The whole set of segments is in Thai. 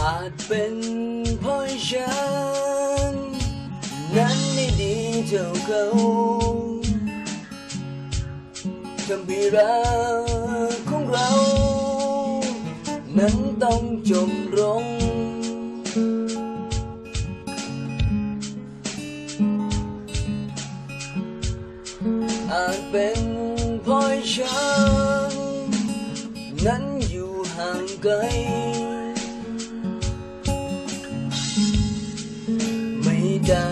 อาจเป็นเพราะฉัน นั้นไม่ดีเท่าเขาทำให้รักของเรา นั้นต้องจมลงอาจเป็นเพราะฉัน นั้นอยู่ห่างไกล ได้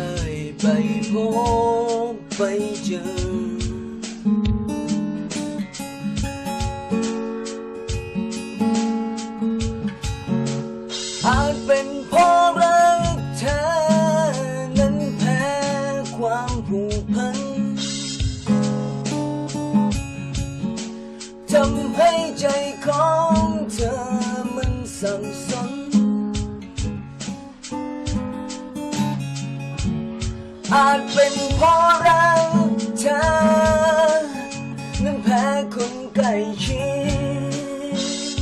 ไปพบไปเจออาจเป็นเพราะรักเธอ นั้นแพ้ความผูกพันทำให้ใจของเธอมันสับสน อาจเป็นเพราะรักเธอนั้นแพ้คนใกล้ชิด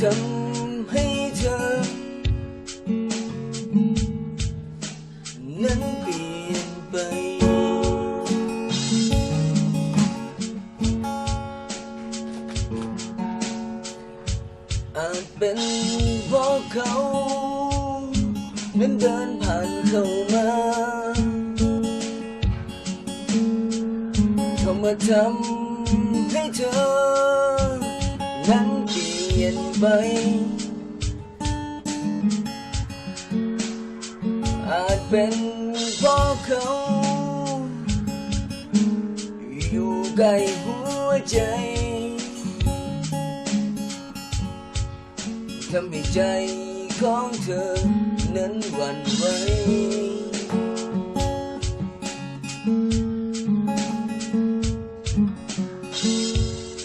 ทำให้เธอ นั้นเปลี่ยนไป อาจเป็นเพราะเขา นั้นเดินผ่านเข้ามาเข้ามาทำให้เธอ นั้นเปลี่ยนไป อาจเป็นเพราะเขาอยู่ใกล้หัวใจทำให้ใจของเธอ นั้นหวั่นไหว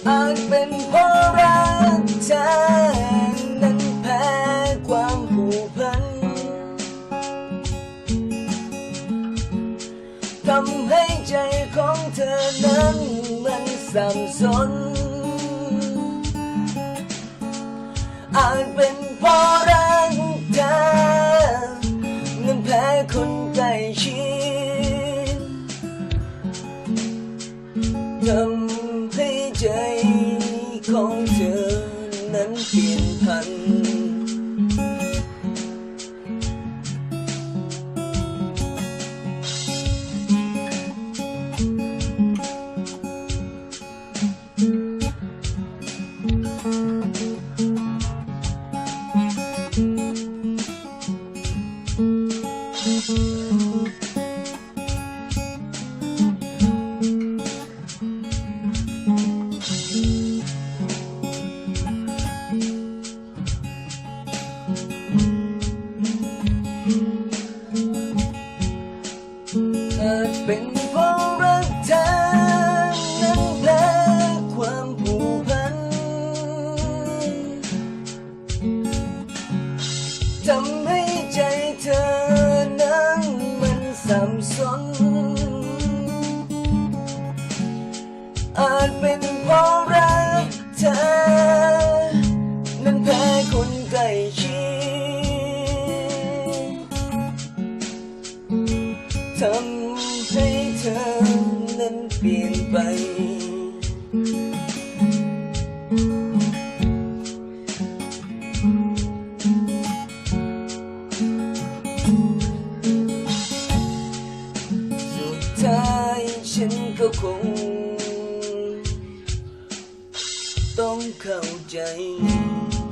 อาจเป็นเพราะรักเธอนั้นแพ้ความผูกพันทำให้ใจของเธอนั้นมันสับสนอาจเป็นเพราะ ท ทำให้ใจเธอนั้นมันสับสน อาจเป็นเพราะรักเธอ นั้นแพ้คนใกล้ชิดทำให้เธอนั้นเปลี่ยนไป ฉันก็คง ต้องเข้าใจ